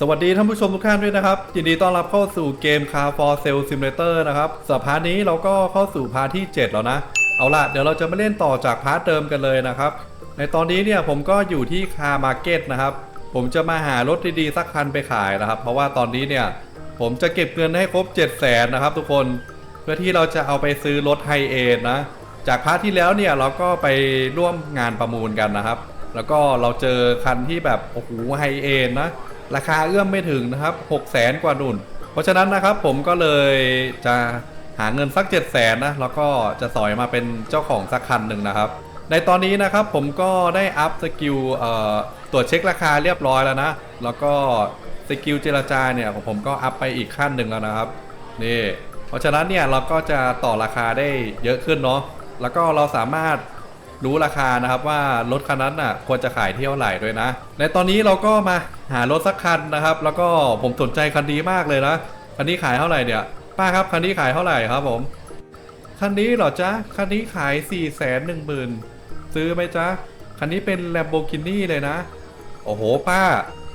สวัสดีท่านผู้ชมทุกท่านด้วยนะครับ ยินดีต้อนรับเข้าสู่เกม Car for Sale Simulator นะครับสัปพาร์นี้เราก็เข้าสู่พาร์ทที่ 7 แล้วนะ เอาล่ะ เดี๋ยวเราจะมาเล่นต่อจากพาร์ทเดิมกันเลยนะครับ ในตอนนี้เนี่ยผมก็อยู่ที่คาร์มาร์เก็ตนะครับ ผมจะมาหารถดีๆ สักคันไปขายนะครับ เพราะว่าตอนนี้เนี่ยผมจะเก็บเงินให้ครบ 7 0 0 0 0นนะครับทุกคน เพื่อที่เราจะเอาไปซื้อรถไฮเอ็นนะ จากพาร์ทที่แล้วเนี่ยเราก็ไปร่วมงานประมูลกันนะครับ แล้วก็เราเจอคันที่แบบโอ้โหไฮเอ็นนะ ราคาเอื้อมไม่ถึงนะครับ6 0แสนกว่านุ่นเพราะฉะนั้นนะครับผมก็เลยจะหาเงินสัก 7 0 0แสนนะแล้วก็จะสอยมาเป็นเจ้าของสักคันหนึ่งนะครับ ในตอนนี้นะครับผมก็ได้อัพสกิลตรวจเช็คราคาเรียบร้อยแล้วนะ แล้วก็สกิลเจรจาเนี่ยของผมก็อัพไปอีกขั้นหนึ่งแล้วนะครับนี่เพราะฉะนั้นเนี่ยเราก็จะต่อราคาได้เยอะขึ้นเนาะแล้วก็เราสามารถ รู้ราคานะครับว่ารถคันนั้นน่ะควรจะขายที่เท่าไหร่ด้วยนะ ในตอนนี้เราก็มาหารถสักคันนะครับ แล้วก็ผมสนใจคันนี้มากเลยนะคันนี้ขายเท่าไหร่เนี่ยป้าครับคันนี้ขายเท่าไหร่ครับผมคันนี้เหรอจ๊ะคันนี้ขาย4ี่แสนหนึ่งหมื่นซื้อไหมจ๊ะคันนี้เป็น Lamborghini เลยนะ โอ้โหป้า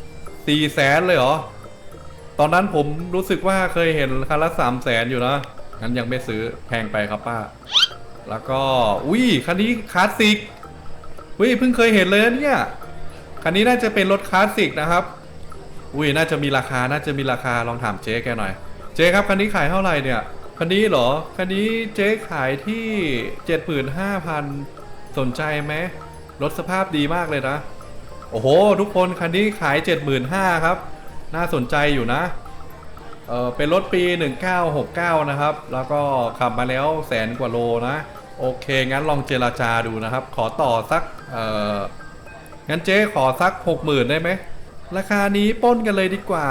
4ี่แสนเลยเหรอ ตอนนั้นผมรู้สึกว่าเคยเห็นคันละสามแสนอยู่นะงั้นยังไม่ซื้อแพงไปครับป้า แล้วก็อุ้ยคันนี้คลาสสิกอุ้ยเพิ่งเคยเห็นเลยนะเนี่ย คันนี้น่าจะเป็นรถคลาสสิกนะครับอุ้ยน่าจะมีราคาน่าจะมีราคาลองถามเจ๊แกหน่อย เจ๊ครับคันนี้ขายเท่าไหร่เนี่ยคันนี้เหรอคันนี้เจ๊ขายที่เจ็ดหมื่นห้าพันสนใจไหมรถสภาพดีมากเลยนะ โอ้โห ทุกคนคันนี้ขายเจ็ดหมื่นห้าครับ น่าสนใจอยู่นะ เออเป็นรถปี 1969 นะครับ แล้วก็ขับมาแล้วแสนกว่าโลนะ โอเค งั้นลองเจราจาดูนะครับ ขอต่อสัก เอองั้นเจ๊ขอสัก 60,000 ได้ไหม ราคานี้ป้นกันเลยดีกว่า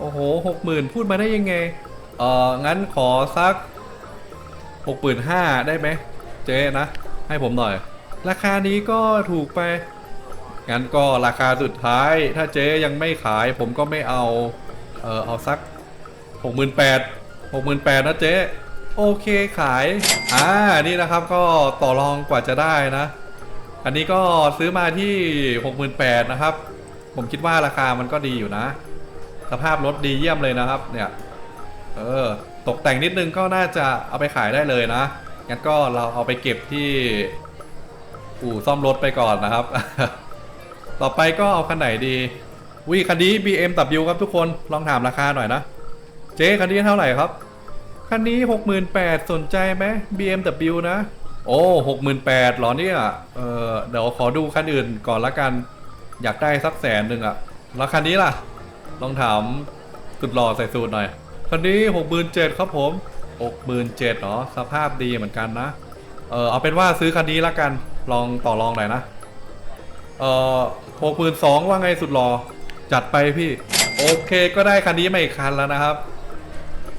โอ้โห 60,000 พูดมาได้ยังไง เอองั้นขอสัก 65,000 ได้ไหม เจ๊นะ ให้ผมหน่อย ราคานี้ก็ถูกไป งั้นก็ราคาสุดท้าย ถ้าเจ๊ยังไม่ขายผมก็ไม่เอา เออเอาสัก หกหมื่นแปดหกหมื่นแปดนะเจ๊โอเคขาย อ่า นี่นะครับก็ต่อรองกว่าจะได้นะ อันนี้ก็ซื้อมาที่หกหมื่นแปดนะครับ ผมคิดว่าราคามันก็ดีอยู่นะ สภาพรถดีเยี่ยมเลยนะครับ เนี่ย เออ ตกแต่งนิดนึงก็น่าจะเอาไปขายได้เลยนะ งั้นก็เราเอาไปเก็บที่อู่ซ่อมรถไปก่อนนะครับ ต่อไปก็เอาคันไหนดีวิคันนี้ BMW ครับทุกคน ลองถามราคาหน่อยนะ เจ๊คันนี้เท่าไหร่ครับ คันนี้ 68,000สนใจไหม BMW นะ โอ้68,000หรอเนี่ยเออเดี๋ยวขอดูคันอื่นก่อนละกัน อยากได้สักแสนหนึ่งอะแล้วคันนี้ล่ะ ลองถามสุดหล่อใส่สูตรหน่อย คันนี้ 67,000ครับผม67,000เหรอ สภาพดีเหมือนกันนะ เออเอาเป็นว่าซื้อคันนี้ละกัน ลองต่อรองหน่อยนะ เออหกหมื่นสองว่าไงสุดรอจัดไปพี่ โอเคก็ได้คันนี้มาอีกคันแล้วนะครับ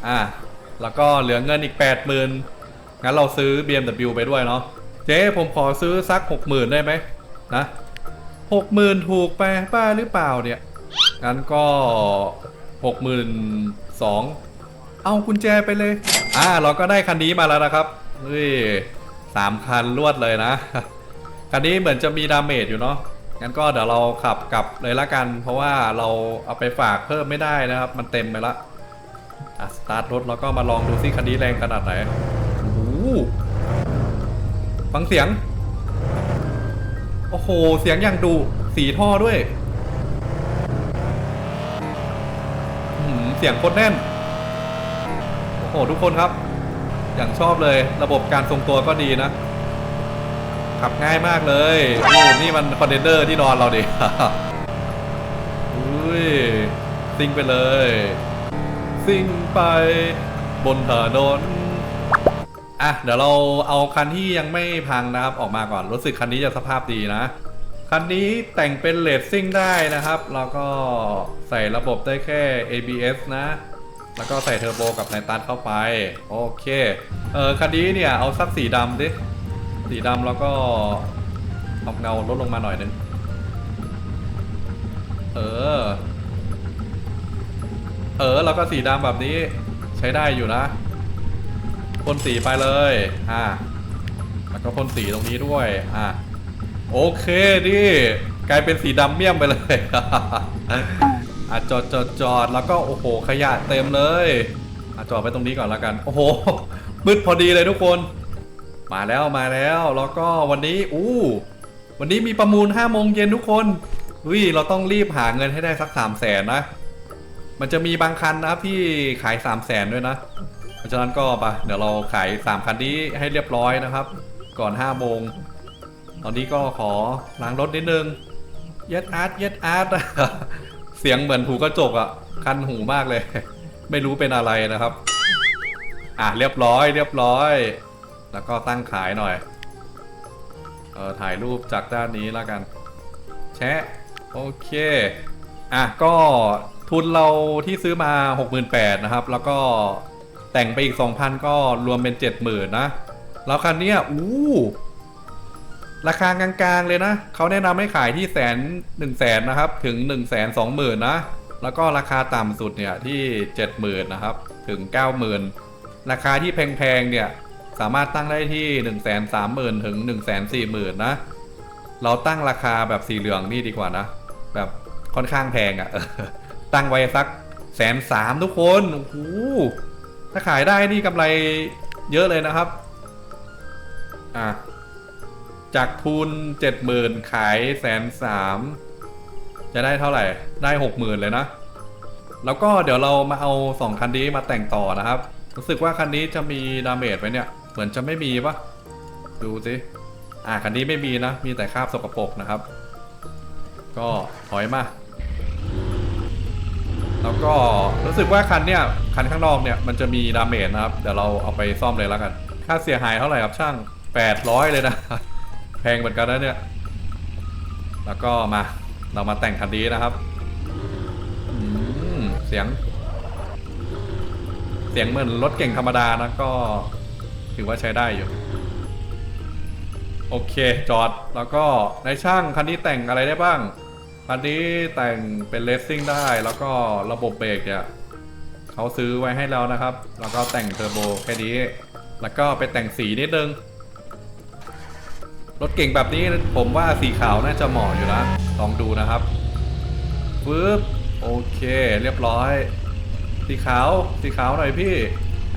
อะแล้วก็เหลือเงินอีกแปดหมื่นงั้นเราซื้อ BMW ไปด้วยเนาะ เจ๊ผมขอซื้อสักหกหมื่นได้ไหมนะหกหมื่นถูกไปป้าหรือเปล่าเนี่ย งั้นก็หกหมื่นสองเอากุญแจไปเลย อ่า เราก็ได้คันนี้มาแล้วนะครับเฮ้ยสามคันรวดเลยนะ คันนี้เหมือนจะมีดาเมจอยู่เนาะงั้นก็เดี๋ยวเราขับกลับเลยละกัน เพราะว่าเราเอาไปฝากเพิ่มไม่ได้นะครับ มันเต็มไปละ อะสตาร์ทรถแล้วก็มาลองดูซิคันนี้แรงขนาดไหนโอ้โหฟังเสียง โอ้โห เสียงอย่างดุสีท่อด้วยเสียงโคตรแน่น โอ้โห ทุกคนครับ อย่างชอบเลยระบบการทรงตัวก็ดีนะ ขับง่ายมากเลยโอ้นี่มันคอนเทนเนอร์ที่นอนเราดิอุ้ยซิงไปเลย ซิ่งไปบนถนนอะเดี๋ยวเราเอาคันที่ยังไม่พังนะครับออกมาก่อนรู้สึกคันนี้จะสภาพดีนะ คันนี้แต่งเป็นเลดซิ่งได้นะครับแล้วก็ใส่ระบบได้แค่ ABS นะ แล้วก็ใส่เทอร์โบกับไนตัสเข้าไป โอเคเออคันนี้เนี่ยเอาสักสีดำดิสีดำแล้วก็เอาเงาลดลงมาหน่อยนึงเออ เออแล้วก็สีดำแบบนี้ใช้ได้อยู่นะพ่นสีไปเลยอ่าแล้วก็พ่นสีตรงนี้ด้วยอ่าโอเคดิกลายเป็นสีดำเมี่ยมไปเลยอะจอดจอดจอดแล้วก็โอ้โหขยะเต็มเลยอะจอดไปตรงนี้ก่อนแล้วกัน โอ้โหมืดพอดีเลยทุกคน มาแล้วมาแล้วแล้วก็วันนี้อู้วันนี้มีประมูล5โมงเย็นทุกคนอุ้ยเราต้องรีบหาเงินให้ได้สัก3 0 0แสนนะ มันจะมีบางคันนะครับที่ขาย3 0 0แสนด้วยนะ เพราะฉะนั้นก็ปะเดี๋ยวเราขาย 3 คันนี้ให้เรียบร้อยนะครับ ก่อน5โมง ตอนนี้ก็ขอล้างรถนิดนึง เย็ดอาร์ตเย็ดอาร์ตเสียงเหมือนหูกระจกอะ่ะคันหูมากเลย ไม่รู้เป็นอะไรนะครับ อะเรียบร้อยเรียบร้อย แล้วก็ตั้งขายหน่อย เออถ่ายรูปจากด้านนี้แล้วกัน แชะโอเค อะก็ ทุนเราที่ซื้อมา 68,000นะครับ แล้วก็แต่งไปอีก 2,000 ก็รวมเป็น 70,000นะ แล้วคันนี้อู้ราคากลางๆเลยนะ เขาแนะนำให้ขายที่แสนหนึ่งแสนนะครับ ถึง1นึ่งแสนสองหมื่นนะ แล้วก็ราคาต่ำสุดเนี่ยที่ 70,000นะครับ ถึง 90,000 ราคาที่แพงๆเนี่ยสามารถตั้งได้ที่1 3 0 0 0 0ถึง1 4 0 0 0 0นะ เราตั้งราคาแบบสีเหลืองนี่ดีกว่านะ แบบค่อนข้างแพงอะ่ะ ตั้งไว้สักแสนสามทุกคนโอ้โหถ้าขายได้นี่กำไรเยอะเลยนะครับ อะ จากทุนเจ็ดหมื่นขายแสนสามจะได้เท่าไหร่ ได้หกหมื่นเลยนะ แล้วก็เดี๋ยวเรามาเอาสองคันนี้มาแต่งต่อนะครับ รู้สึกว่าคันนี้จะมีดาเมจไหมเนี่ย เหมือนจะไม่มีปะดูสิ อ่าคันนี้ไม่มีนะ มีแต่คราบสกปรกนะครับ ก็ถอยมา แล้วก็รู้สึกว่าคันเนี่ยคันข้างนอกเนี่ยมันจะมีดาเมจนะครับเดี๋ยวเราเอาไปซ่อมเลยแล้วกัน ค่าเสียหายเท่าไหร่ครับช่าง 800 เลยนะ แพงเหมือนกันนะเนี่ย แล้วก็มาเรามาแต่งคันนี้นะครับเสียง เสียงเหมือนรถเก่งธรรมดานะก็ถือว่าใช้ได้อยู่โอเค จอดแล้วก็ในช่างคันนี้แต่งอะไรได้บ้าง คันนี้แต่งเป็นเลสซิ่งได้แล้วก็ระบบเบรกเนี่ยเขาซื้อไว้ให้แล้วนะครับ แล้วก็แต่งเทอร์โบแค่นี้ แล้วก็ไปแต่งสีนิดนึง รถเก่งแบบนี้ผมว่าสีขาวน่าจะเหมาะอยู่นะลองดูนะครับปึ๊บโอเค เรียบร้อย สีขาว สีขาวหน่อยพี่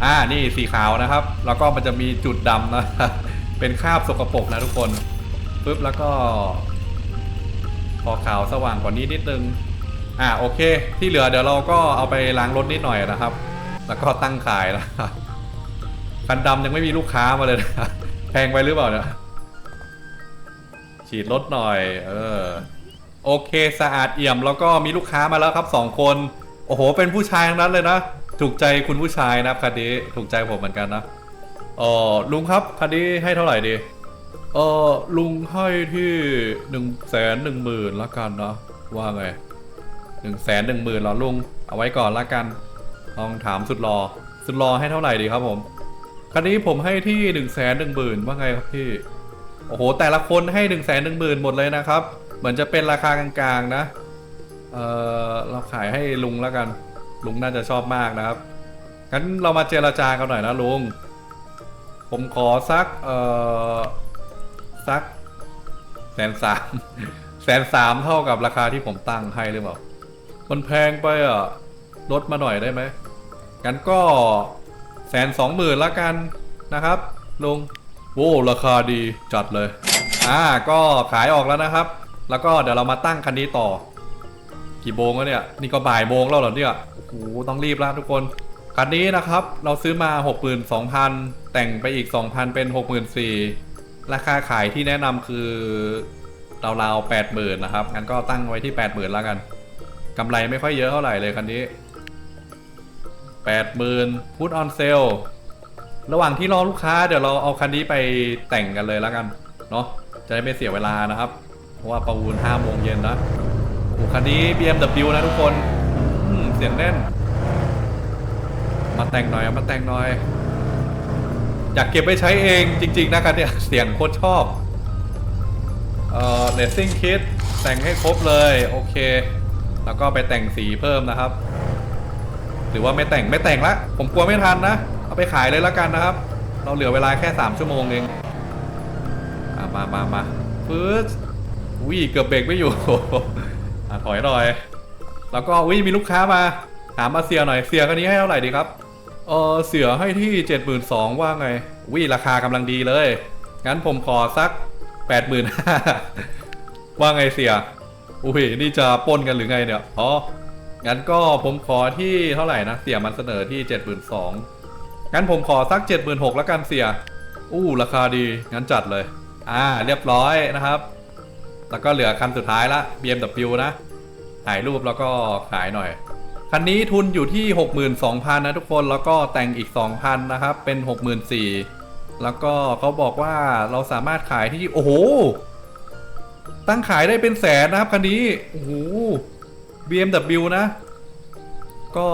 อ่านี่สีขาวนะครับ แล้วก็มันจะมีจุดดำนะ เป็นคราบสกปรกนะทุกคนปึ๊บแล้วก็ พอขาวสว่างกว่านี้นิดนึง อ่าโอเค ที่เหลือเดี๋ยวเราก็เอาไปล้างรถนิดหน่อยนะครับ แล้วก็ตั้งขายนะครับคันดำยังไม่มีลูกค้ามาเลยนะแพงไปหรือเปล่าเนี่ยฉีดรถหน่อย เออ โอเคสะอาดเอี่ยมแล้วก็มีลูกค้ามาแล้วครับสองคน โอ้โห เป็นผู้ชายทั้งนั้นเลยนะ ถูกใจคุณผู้ชายนะครับคันนี้ถูกใจผมเหมือนกันนะเออลุงครับคันนี้ให้เท่าไหร่ดี เออลุงให้ที่หนึ่งแสนหนึ่งหมื่นละกันเนาะว่าไงหนึ่งแสนหนึ่งหมื่นเหรอลุง เอาไว้ก่อนละกันลองถามสุดรอ สุดรอให้เท่าไหร่ดีครับผม คันนี้ผมให้ที่หนึ่งแสนหนึ่งหมื่นว่าไงครับพี่ โอ้โห แต่ละคนให้หนึ่งแสนหนึ่งหมื่นหมดเลยนะครับ เหมือนจะเป็นราคากลางๆนะ เออเราขายให้ลุงล้วกัน ลุงน่าจะชอบมากนะครับ งั้นเรามาเจรจากันหน่อยนะลุง ผมขอสัก เออ สักแสนสามแสนสามเท่ากับราคาที่ผมตั้งให้หรือเปล่า มันแพงไปอะลดมาหน่อยได้ไหมงั้นก็แสนสองหมื่นละกันนะครับลุงโว้ราคาดีจัดเลย อ่าก็ขายออกแล้วนะครับ แล้วก็เดี๋ยวเรามาตั้งคันนี้ต่อ กี่โมงแล้วเนี่ย นี่ก็บ่ายโมงแล้วเหรอเนี่ยโอ้โหต้องรีบแล้วทุกคนคันนี้นะครับ เราซื้อมา 62,000 แต่งไปอีก 2,000 เป็น 64,000 ราคาขายที่แนะนำคือราวๆ80,000นนะครับ งั้นก็ตั้งไว้ที่80,000แล้วกันกำไรไม่ค่อยเยอะเท่าไหร่เลยคันนี้80,000พุทออนเซลระหว่างที่รอลูกค้าเดี๋ยวเราเอาคันนี้ไปแต่งกันเลยแล้วกัน เนาะจะได้ไม่เสียเวลานะครับ เพราะว่าประมูล5โมงเย็นนะโอ้คันนี้ BMW นะทุกคนเสียงแน่น มาแต่งหน่อยมาแต่งหน่อย อยากเก็บไว้ใช้เองจริง ๆ นะครับเนี่ยเสียงโคตรชอบ เอ่อ racing kit แต่งให้ครบเลย โอเค แล้วก็ไปแต่งสีเพิ่มนะครับ หรือว่าไม่แต่งไม่แต่งละ ผมกลัวไม่ทันนะ เอาไปขายเลยแล้วกันนะครับ เราเหลือเวลาแค่ 3 ชั่วโมงเองอะมามามาฟื้นอุ้ยเกือบเบรกไม่อยู่อะถอยหน่อย แล้วก็วิมีลูกค้ามาถามมาเสียหน่อยเสียคนนี้ให้เท่าไหร่ดีครับ เออเสียให้ที่เจ็ดหมื่นสองว่าไงวิราคากำลังดีเลย งั้นผมขอสักแปดหมื่นว่าไงเสียอุ้ยนี่จะป้นกันหรือไงเนี่ยอ๋องั้นก็ผมขอที่เท่าไหร่นะเสียมันเสนอที่เจ็ดหมื่นสองงั้นผมขอสักเจ็ดหมื่นหกแล้วกันเสียอู้ราคาดีงั้นจัดเลย อ่า เรียบร้อยนะครับ แล้วก็เหลือคันสุดท้ายละ BMW นะถ่ายรูปแล้วก็ขายหน่อย คันนี้ทุนอยู่ที่ 62,000 นะทุกคนแล้วก็แต่งอีก 2,000 นะครับ เป็น 64,000 แล้วก็เขาบอกว่าเราสามารถขายที่ โอ้โห ตั้งขายได้เป็นแสนนะครับ คันนี้ โอ้โห BMW นะ ก็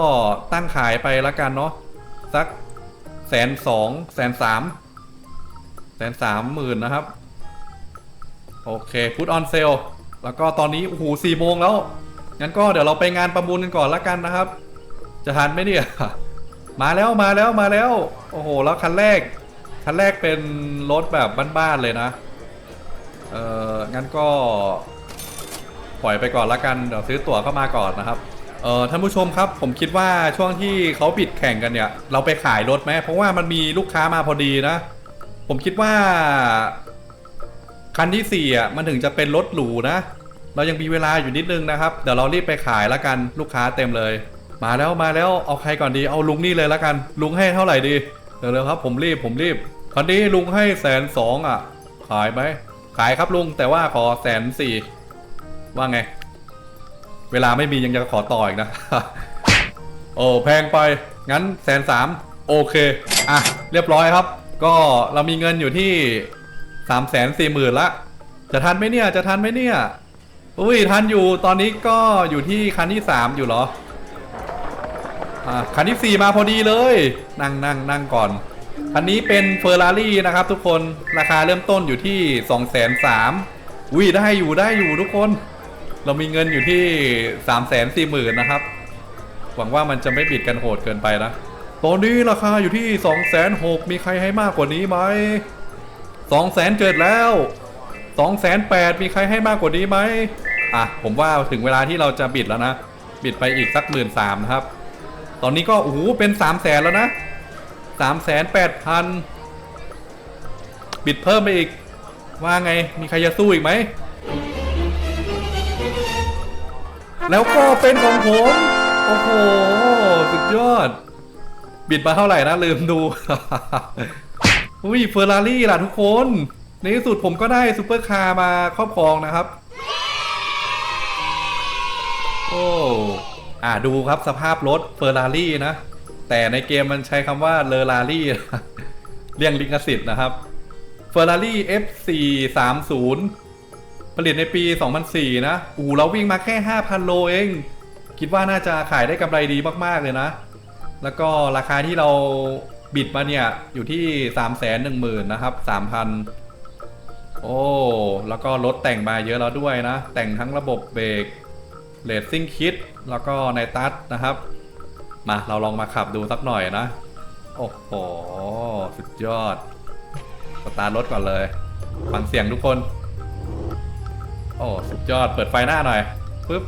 ตั้งขายไปละกันเนาะสักแสนสองแสนสามแสนสามหมื่นนะครับ โอเคพุทออนเซลแล้วก็ตอนนี้ โอ้โหสี่โมงแล้ว งั้นก็เดี๋ยวเราไปงานประมูลกันก่อนละกันนะครับ จะทันไหมเนี่ย มาแล้วมาแล้วมาแล้ว โอ้โห แล้วคันแรก คันแรกเป็นรถแบบบ้านๆเลยนะ เอองั้นก็ปล่อยไปก่อนละกัน เดี๋ยวซื้อตั๋วเข้ามาก่อนนะครับ เออท่านผู้ชมครับผมคิดว่าช่วงที่เขาปิดแข่งกันเนี่ย เราไปขายรถไหมเพราะว่ามันมีลูกค้ามาพอดีนะ ผมคิดว่า คันที่สี่อะมันถึงจะเป็นรถหรูนะ เรายังมีเวลาอยู่นิดนึงนะครับ เดี๋ยวเรารีบไปขายละกันลูกค้าเต็มเลย มาแล้วมาแล้วเอาใครก่อนดีเอาลุงนี่เลยละกัน ลุงให้เท่าไหร่ดีเดี๋ยวๆครับผมรีบผมรีบคันนี้ลุงให้แสนสองอะ ขายไหมขายครับลุงแต่ว่าขอแสนสี่ว่าไง เวลาไม่มียังจะขอต่ออีกนะ โอ้แพงไป งั้นแสนสามโอเค อะ เรียบร้อยครับ ก็เรามีเงินอยู่ที่สามแสนสี่หมื่นละ จะทันไหมเนี่ย จะทันไหมเนี่ย อุ้ยทันอยู่ตอนนี้ก็อยู่ที่คันที่สามอยู่เหรออ่าคันที่สี่มาพอดีเลย นั่งนั่งนั่งก่อน คันนี้เป็นเฟอร์รารี่นะครับ ทุกคนราคาเริ่มต้นอยู่ที่สองแสนสามอุ้ยได้อยู่ได้อยู่ทุกคน เรามีเงินอยู่ที่สามแสนสี่หมื่นนะครับ หวังว่ามันจะไม่บิดกันโหดเกินไปนะตอนนี้ราคาอยู่ที่2องแสนหกมีใครให้มากกว่านี้ไหมสองแสนเจ็ดแล้ว2องแสนแปดมีใครให้มากกว่านี้ไหม อะผมว่าถึงเวลาที่เราจะบิดแล้วนะ บิดไปอีกสักหมื่นสามนะครับ ตอนนี้ก็โอ้โหเป็น3ามแสนแล้วนะสามแสนแปดพันบิดเพิ่มไปอีก ว่าไงมีใครจะสู้อีกไหม แล้วก็เป็นของผม โอ้โห สุดยอด บิดมาเท่าไหร่นะ ลืมดู อุ้ยเฟอร์รารี่ล่ะทุกคน ในที่สุดผมก็ได้ซูเปอร์คาร์มาครอบครองนะครับ โอ้อ่าดูครับสภาพรถเฟอร์รารี่นะ แต่ในเกมมันใช้คำว่าเลอรารี่เรียงลิขสิทธิ์นะครับ Ferrari F430 ผลิตในปี 2004 นะ อูเราวิ่งมาแค่ 5,000 โลเอง คิดว่าน่าจะขายได้กำไรดีมากๆเลยนะ แล้วก็ราคาที่เราบิดมาเนี่ย อยู่ที่ 310,000 นะครับ 3,000 โอ้ แล้วก็รถแต่งมาเยอะแล้วด้วยนะ แต่งทั้งระบบเบรก เลสซิ่งคิดแล้วก็ในตัดนะครับ มาเราลองมาขับดูสักหน่อยนะ โอ้โห สุดยอด สตาร์ทรถก่อนเลย ฟังเสียงทุกคน โอ้สุดยอดเปิดไฟหน้าหน่อยปึ๊บ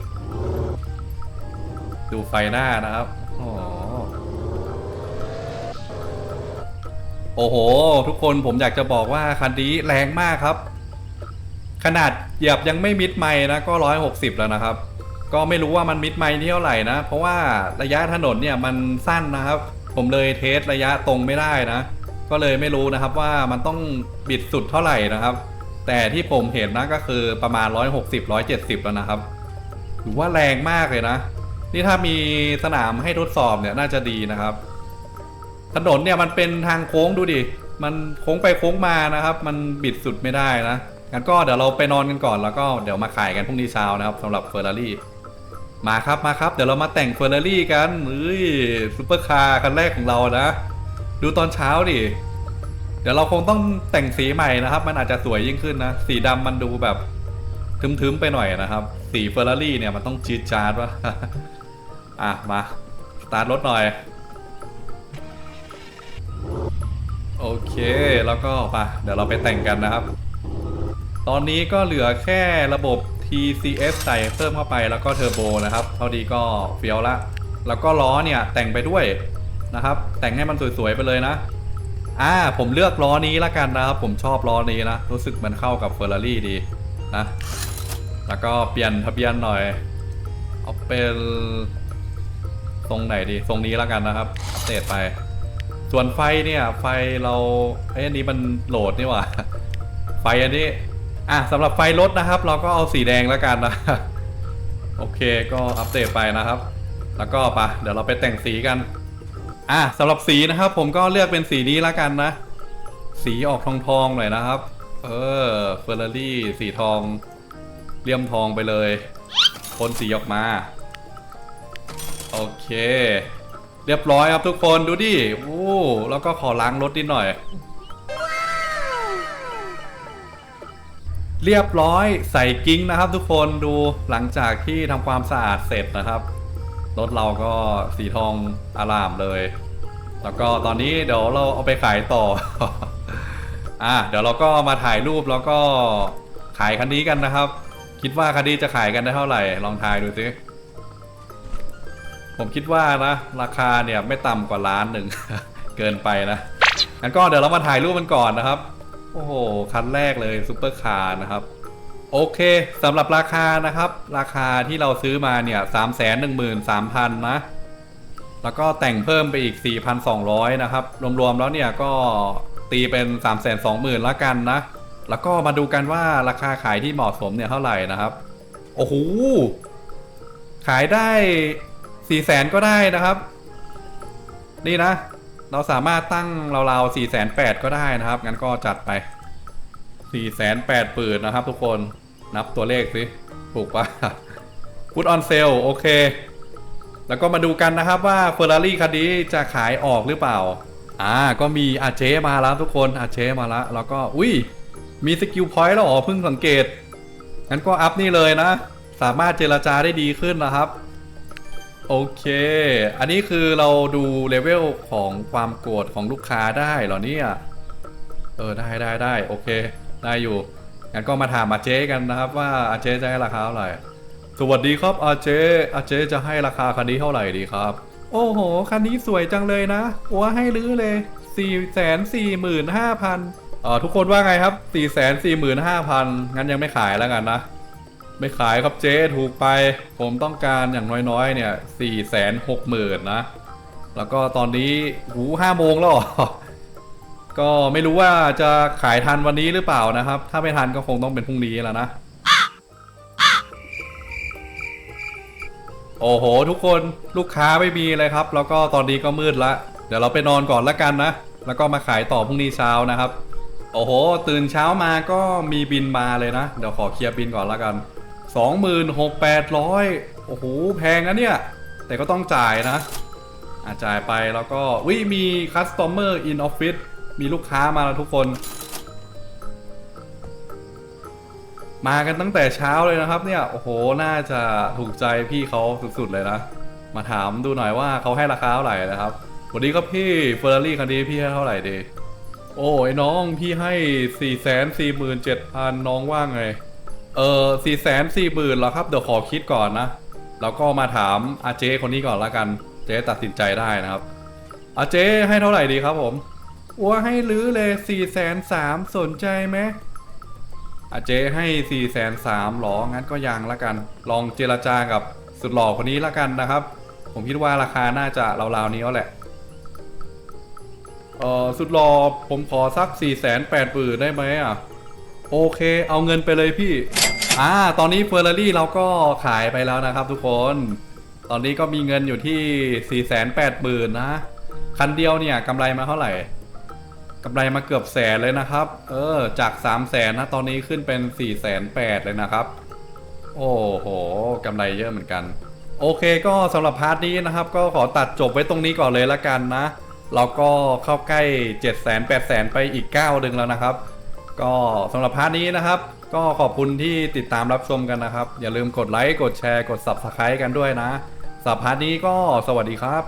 ดูไฟหน้านะครับ โอ้โหโอ้โห ทุกคนผมอยากจะบอกว่าคันนี้แรงมากครับ ขนาดเหยียบยังไม่มิดไมล์นะก็ร้อยหกสิบแล้วนะครับ ก็ไม่รู้ว่ามันมิดไมล์ที่เท่าไหร่นะ เพราะว่าระยะถนนเนี่ยมันสั้นนะครับ ผมเลยเทสระยะตรงไม่ได้นะ ก็เลยไม่รู้นะครับว่ามันต้องบิดสุดเท่าไหร่นะครับ แต่ที่ผมเห็นนะก็คือประมาณ 160 170 แล้วนะครับถือว่าแรงมากเลยนะ นี่ถ้ามีสนามให้ทดสอบเนี่ยน่าจะดีนะครับ ถนนเนี่ยมันเป็นทางโค้งดูดิ มันโค้งไปโค้งมานะครับ มันบิดสุดไม่ได้นะงั้นก็เดี๋ยวเราไปนอนกันก่อนแล้วก็เดี๋ยวมาขายกันพรุ่งนี้เช้านะครับสำหรับเฟอร์รารี่ มาครับมาครับ เดี๋ยวเรามาแต่งเฟอร์รารี่กันเฮ้ยซูเปอร์คาร์คันแรกของเรานะ ดูตอนเช้าดิ เดี๋ยวเราคงต้องแต่งสีใหม่นะครับ มันอาจจะสวยยิ่งขึ้นนะ สีดำมันดูแบบทึมๆไปหน่อยนะครับ สีเฟอร์รารี่เนี่ยมันต้องจีดจาร์ดวะอะมาสตาร์ทรถหน่อย โอเคแล้วก็ไปเดี๋ยวเราไปแต่งกันนะครับ ตอนนี้ก็เหลือแค่ระบบ TCS ใส่เพิ่มเข้าไปแล้วก็เทอร์โบนะครับ เท่าดีก็เฟี้ยวละ แล้วก็ล้อเนี่ยแต่งไปด้วยนะครับ แต่งให้มันสวยๆไปเลยนะ อ่าผมเลือกล้อนี้ละกันนะครับ ผมชอบล้อนี้นะ รู้สึกมันเข้ากับเฟอร์รารี่ดีนะ แล้วก็เปลี่ยนทะเบียนหน่อย เอาเป็นทรงไหนดี ทรงนี้ละกันนะครับ อัปเดตไป ส่วนไฟเนี่ย ไฟเราเอ้ยอันนี้มันโหลดนี่หว่า ไฟอันนี้ อะสำหรับไฟรถนะครับ เราก็เอาสีแดงแล้วกันนะ โอเคก็อัปเดตไปนะครับ แล้วก็ปะเดี๋ยวเราไปแต่งสีกัน อะสำหรับสีนะครับ ผมก็เลือกเป็นสีนี้แล้วกันนะ สีออกทองทองๆหน่อยนะครับ เออเฟอร์รารี่สีทองเลี่ยมทองไปเลยพ่นสีออกมา โอเค เรียบร้อยครับทุกคนดูดิโอ้แล้วก็ขอล้างรถนิดหน่อย เรียบร้อยใส่กิ้งนะครับ ทุกคนดูหลังจากที่ทำความสะอาดเสร็จนะครับรถเราก็สีทองอารามเลย แล้วก็ตอนนี้เดี๋ยวเราเอาไปขายต่อ อะเดี๋ยวเราก็มาถ่ายรูปแล้วก็ขายคันนี้กันนะครับ คิดว่าคันนี้จะขายกันได้เท่าไหร่ ลองทายดูสิผมคิดว่านะราคาเนี่ยไม่ต่ำกว่าล้านหนึ่งเกินไปนะงั้นก็เดี๋ยวเรามาถ่ายรูปมันก่อนนะครับ โอ้โห คันแรกเลยซุปเปอร์คาร์นะครับ โอเคสำหรับราคานะครับ ราคาที่เราซื้อมาเนี่ยสามแสนหนึ่งหมื่นสามพันนะ แล้วก็แต่งเพิ่มไปอีก 4,200 นะครับ รวมๆแล้วเนี่ยก็ตีเป็น 320,000ละกันนะ แล้วก็มาดูกันว่าราคาขายที่เหมาะสมเนี่ยเท่าไหร่นะครับ โอ้โห ขายได้ 400,000 ก็ได้นะครับ นี่นะ เราสามารถตั้งราวๆ408,000ก็ได้นะครับ งั้นก็จัดไป408,000ปืนนะครับทุกคน นับตัวเลขสิ ถูกปะพุทออนเซลโอเค แล้วก็มาดูกันนะครับว่า Ferrari คันนี้จะขายออกหรือเปล่า อ่า ก็มีอาเจมาแล้วทุกคนอาเจมาแล้ว แล้วก็อุ้ย มีสกิลพอยต์แล้วเหรอเพิ่งสังเกต งั้นก็อัพนี่เลยนะ สามารถเจรจาได้ดีขึ้นนะครับ โอเค อันนี้คือเราดูเลเวลของความโกรธของลูกค้าได้เหรอเนี่ย เออได้ได้ได้โอเค ได้อยู่ งั้นก็มาถามอาเจ๊กันนะครับว่าอาเจ๊จะให้ราคาเท่าไหร่ สวัสดีครับอาเจ๊อาเจ๊จะให้ราคาคันนี้เท่าไหร่ดีครับ โอ้โห คันนี้สวยจังเลยนะอัวให้รื้อเลย4 4 5 0 0 0เอ่อทุกคนว่าไงครับ4 4 5 0 0 0งั้นยังไม่ขายแล้วกันนะ ไม่ขายครับเจ๊ถูกไป ผมต้องการอย่างน้อยๆ เนี่ย4 6 0 0 0 0นะ แล้วก็ตอนนี้หูห้าโมงแล้วหรอก็ไม่รู้ว่าจะขายทันวันนี้หรือเปล่านะครับ ถ้าไม่ทันก็คงต้องเป็นพรุ่งนี้แล้วนะ โอ้โห ทุกคนลูกค้าไม่มีเลยครับ แล้วก็ตอนนี้ก็มืดละ เดี๋ยวเราไปนอนก่อนละกันนะ แล้วก็มาขายต่อพรุ่งนี้เช้านะครับ โอ้โห ตื่นเช้ามาก็มีบินมาเลยนะ เดี๋ยวขอเคลียร์บินก่อนละกัน 26,800 โอ้โห แพงนะเนี่ย แต่ก็ต้องจ่ายนะอาจ่ายไปแล้วก็วิมี customer in office มีลูกค้ามาแล้วทุกคน มากันตั้งแต่เช้าเลยนะครับเนี่ย โอ้โห น่าจะถูกใจพี่เขาสุดๆเลยนะ มาถามดูหน่อยว่าเขาให้ราคาเท่าไหร่นะครับ วัสดีครับพี่เฟอร์รารี่คันนี้พี่ให้เท่าไหร่ดี โอ้ยน้องพี่ให้สี่แสนสี่หมื่นเจ็ดพันน้องว่าไง เออสี่แสนสี่หมื่นเหรอครับ เดี๋ยวขอคิดก่อนนะ แล้วก็มาถามอาเจคนนี้ก่อนละกัน เจตัดสินใจได้นะครับ อาเจให้เท่าไหร่ดีครับผมว่าให้รื้อเลยสี่แสนสามสนใจไหมอาเจให้4ี่แสนสามหรอ งั้นก็ยังละกัน ลองเจรจากับสุดหล่อคนนี้ละกันนะครับ ผมคิดว่าราคาน่าจะราวๆนี้แล้วแหละเออสุดหล่อผมขอสัก4ี่แสนแปดหมื่นได้ไหมอะ โอเค เอาเงินไปเลยพี่ อ่า ตอนนี้เฟอร์รารี่เราก็ขายไปแล้วนะครับทุกคน ตอนนี้ก็มีเงินอยู่ที่4ี่แสนแปดหมื่นนะ คันเดียวเนี่ยกำไรมาเท่าไหร่กำไรมาเกือบแสนเลยนะครับ เออ จาก 3 0 0แสนนะ ตอนนี้ขึ้นเป็น 4 8 0 0 0เลยนะครับ โอ้โหกำไรเยอะเหมือนกัน โอเคก็สำหรับพาร์ทนี้นะครับ ก็ขอตัดจบไว้ตรงนี้ก่อนเลยละกันนะ เราก็เข้าใกล้7 0 0 0 0 8 0 0 0 ไปอีก9ดึงแล้วนะครับ ก็สำหรับพาร์ทนี้นะครับ ก็ขอบคุณที่ติดตามรับชมกันนะครับ อย่าลืมกดไลค์ กดแชร์ กด Subscribe กันด้วยนะสัปดาห์นี้ก็สวัสดีครับ